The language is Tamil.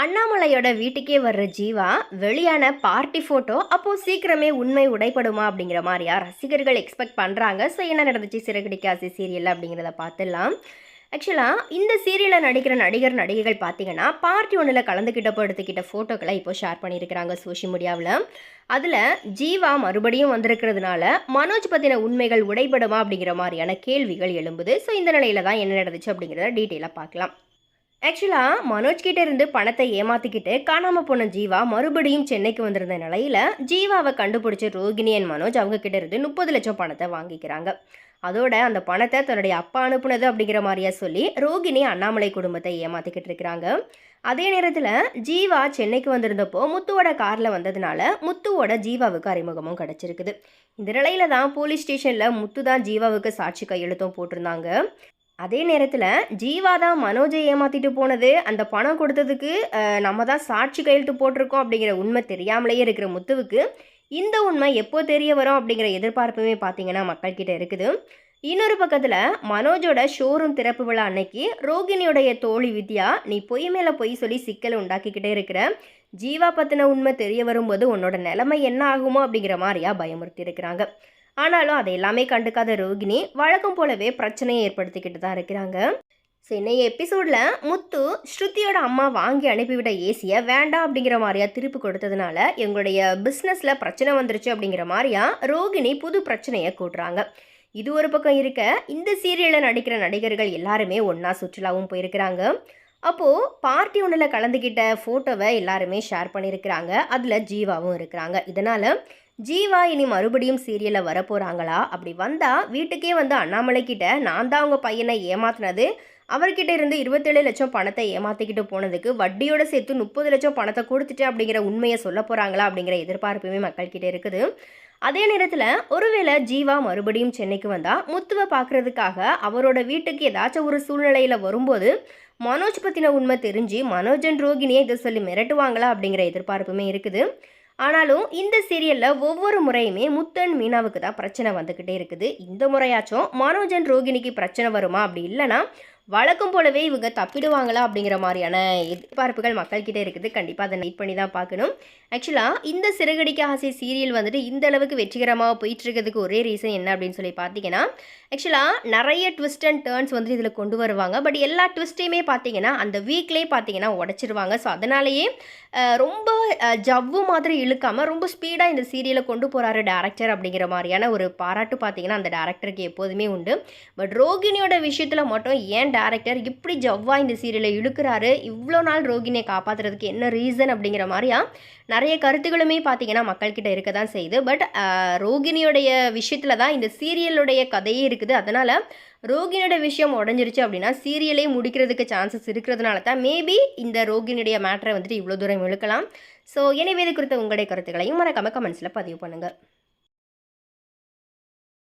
அண்ணாமலையோட வீட்டுக்கே வர்ற ஜீவா வெளியான பார்ட்டி ஃபோட்டோ அப்போ சீக்கிரமே உண்மை உடைப்படுமா அப்படிங்கிற மாதிரியா ரசிகர்கள் எக்ஸ்பெக்ட் பண்ணுறாங்க ஸோ என்ன நடந்துச்சு? சிறகடிக்காசி சீரியல் அப்படிங்கிறத பார்த்துடலாம். ஆக்சுவலாக இந்த சீரியலில் நடிக்கிற நடிகர் நடிகைகள் பார்த்தீங்கன்னா பார்ட்டி ஒன்றில் கலந்துக்கிட்டப்போ எடுத்துக்கிட்ட ஃபோட்டோக்களை இப்போ ஷேர் பண்ணியிருக்கிறாங்க சோஷியல் மீடியாவில் அதில் ஜீவா மறுபடியும் வந்திருக்கிறதுனால மனோஜ் பற்றின உண்மைகள் உடைபடுமா அப்படிங்கிற மாதிரியான கேள்விகள் எழும்புது. ஸோ இந்த நிலையில் தான் என்ன நடந்துச்சு அப்படிங்கிறத டீட்டெயிலாக பார்க்கலாம். ஆக்சுவலாக மனோஜ் கிட்ட இருந்து பணத்தை ஏமாத்திக்கிட்டு காணாமல் போன ஜீவா மறுபடியும் சென்னைக்கு வந்திருந்த நிலையில ஜீவாவை கண்டுபிடிச்ச ரோகிணி அண்ட் மனோஜ் அவங்க கிட்ட இருந்து முப்பது லட்சம் பணத்தை வாங்கிக்கிறாங்க. அதோட அந்த பணத்தை தன்னுடைய அப்பா அனுப்புனது அப்படிங்கிற மாதிரியா சொல்லி ரோகிணி அண்ணாமலை குடும்பத்தை ஏமாத்திக்கிட்டு இருக்கிறாங்க. அதே நேரத்தில் ஜீவா சென்னைக்கு வந்திருந்தப்போ முத்துவோட காரில் வந்ததுனால முத்துவோட ஜீவாவுக்கு அறிமுகமும் கிடச்சிருக்குது. இந்த நிலையில தான் போலீஸ் ஸ்டேஷனில் முத்து தான் ஜீவாவுக்கு சாட்சி கையெழுத்தும் போட்டிருந்தாங்க. அதே நேரத்தில் ஜீவா தான் மனோஜை ஏமாற்றிட்டு போனது. அந்த பணம் கொடுத்ததுக்கு நம்ம தான் சாட்சி கையெழுத்து போட்டிருக்கோம் அப்படிங்கிற உண்மை தெரியாமலேயே இருக்கிற முத்துவுக்கு இந்த உண்மை எப்போ தெரிய வரும் அப்படிங்கிற எதிர்பார்ப்புமே பார்த்தீங்கன்னா மக்கள்கிட்ட இருக்குது. இன்னொரு பக்கத்தில் மனோஜோட ஷோரூம் திறப்பு விழா அன்னைக்கு ரோகிணியோடைய தோழி வித்யா நீ பொய் மேலே பொய் சொல்லி சிக்கலை உண்டாக்கிக்கிட்டே இருக்கிற. ஜீவா பற்றின உண்மை தெரிய வரும்போது உன்னோட நிலைமை என்ன ஆகுமோ அப்படிங்கிற மாதிரியா பயமுறுத்தி இருக்கிறாங்க. ஆனாலும் அதை எல்லாமே கண்டுக்காத ரோகிணி வழக்கம் போலவே பிரச்சனையை ஏற்படுத்திக்கிட்டு தான் இருக்கிறாங்க. ஸோ இன்னைய எபிசோடில் முத்து ஸ்ருதியோட அம்மா வாங்கி அனுப்பிவிட்ட ஏசியை வேண்டாம் அப்படிங்கிற மாதிரியா திருப்பி கொடுத்ததுனால எங்களுடைய பிஸ்னஸில் பிரச்சனை வந்துருச்சு அப்படிங்கிற மாதிரியா ரோகிணி புது பிரச்சனையை கூட்டுறாங்க. இது ஒரு பக்கம் இருக்க இந்த சீரியலில் நடிக்கிற நடிகர்கள் எல்லாருமே ஒன்றா சுற்றுலாவும் போயிருக்கிறாங்க. அப்போது பார்ட்டி ஒன்றில் கலந்துக்கிட்ட ஃபோட்டோவை எல்லாருமே ஷேர் பண்ணியிருக்கிறாங்க. அதில் ஜீவாவும் இருக்கிறாங்க. இதனால் ஜீவா இனி மறுபடியும் சீரியலில் வரப்போகிறாங்களா அப்படி வந்தால் வீட்டுக்கே வந்து அண்ணாமலை கிட்ட நான் தான் அவங்க பையனை ஏமாத்தினது. அவர்கிட்ட இருந்து இருபத்தேழு லட்சம் பணத்தை ஏமாற்றிக்கிட்டு போனதுக்கு வட்டியோட சேர்த்து முப்பது லட்சம் பணத்தை கொடுத்துட்டு அப்படிங்கிற உண்மையை சொல்ல போகிறாங்களா அப்படிங்கிற எதிர்பார்ப்புமே மக்கள்கிட்ட இருக்குது. அதே நேரத்தில் ஒருவேளை ஜீவா மறுபடியும் சென்னைக்கு வந்தால் முத்துவை பார்க்குறதுக்காக அவரோட வீட்டுக்கு ஏதாச்சும் ஒரு சூழ்நிலையில் வரும்போது மனோஜ் பற்றின உண்மை தெரிஞ்சு மனோஜன் ரோகிணியை இதை சொல்லி மிரட்டுவாங்களா அப்படிங்கிற எதிர்பார்ப்புமே இருக்குது. ஆனாலும் இந்த சீரியலில் ஒவ்வொரு முறையுமே முத்தன் மீனாவுக்கு தான் பிரச்சனை வந்துக்கிட்டே இருக்குது. இந்த முறையாச்சும் மனோஜன் ரோகிணிக்கு பிரச்சனை வருமா அப்படி இல்லைன்னா வழக்கம் போலவே இவங்க தப்பிடுவாங்களா அப்படிங்கிற மாதிரியான எதிர்பார்ப்புகள் மக்கள்கிட்ட இருக்குது. கண்டிப்பாக அதை நைட் பண்ணி தான் பார்க்கணும். ஆக்சுவலாக இந்த சிறகடிக்க ஆசை சீரியல் வந்துட்டு இந்த அளவுக்கு வெற்றிகரமாக போயிட்டு இருக்கிறதுக்கு ஒரே ரீசன் என்ன அப்படின்னு சொல்லி பார்த்தீங்கன்னா ஆக்சுவலாக நிறைய ட்விஸ்ட் அண்ட் டேர்ன்ஸ் வந்துட்டு இதில் கொண்டு வருவாங்க. பட் எல்லா ட்விஸ்ட்டையுமே பார்த்தீங்கன்னா அந்த வீக்லேயே பார்த்தீங்கன்னா உடச்சிருவாங்க. ஸோ அதனாலேயே ரொம்ப ஜவ்வு மாதிரி இழுக்காமல் ரொம்ப ஸ்பீடாக இந்த சீரியலை கொண்டு போகிறாரு டேரக்டர் அப்படிங்கிற மாதிரியான ஒரு பாராட்டு பார்த்தீங்கன்னா அந்த டேரக்டருக்கு எப்போதுமே உண்டு. பட் ரோகிணியோட விஷயத்தில் மட்டும் ஏன் டேரக்டர் இப்படி ஜவ்வா இந்த சீரியலை இழுக்கிறாரு இவ்வளோ நாள் ரோகிணியை காப்பாற்றுறதுக்கு என்ன ரீசன் அப்படிங்கிற மாதிரியா? நிறைய கருத்துக்களுமே பார்த்தீங்கன்னா மக்கள்கிட்ட இருக்க தான் செய்யுது பட் ரோகிணியோடைய விஷயத்தில் தான் இந்த சீரியலுடைய கதையே இருக்குது. அதனால் ரோகிணியோட விஷயம் உடஞ்சிருச்சு அப்படின்னா சீரியலே முடிக்கிறதுக்கு சான்சஸ் இருக்கிறதுனால தான் மேபி இந்த ரோகிணியுடைய மேட்டரை வந்துட்டு இவ்வளோ தூரம் இழுக்கலாம். ஸோ எனவே இது குறித்த உங்களுடைய கருத்துக்களையும் மறக்காமல் கமெண்ட்ஸில் பதிவு பண்ணுங்கள்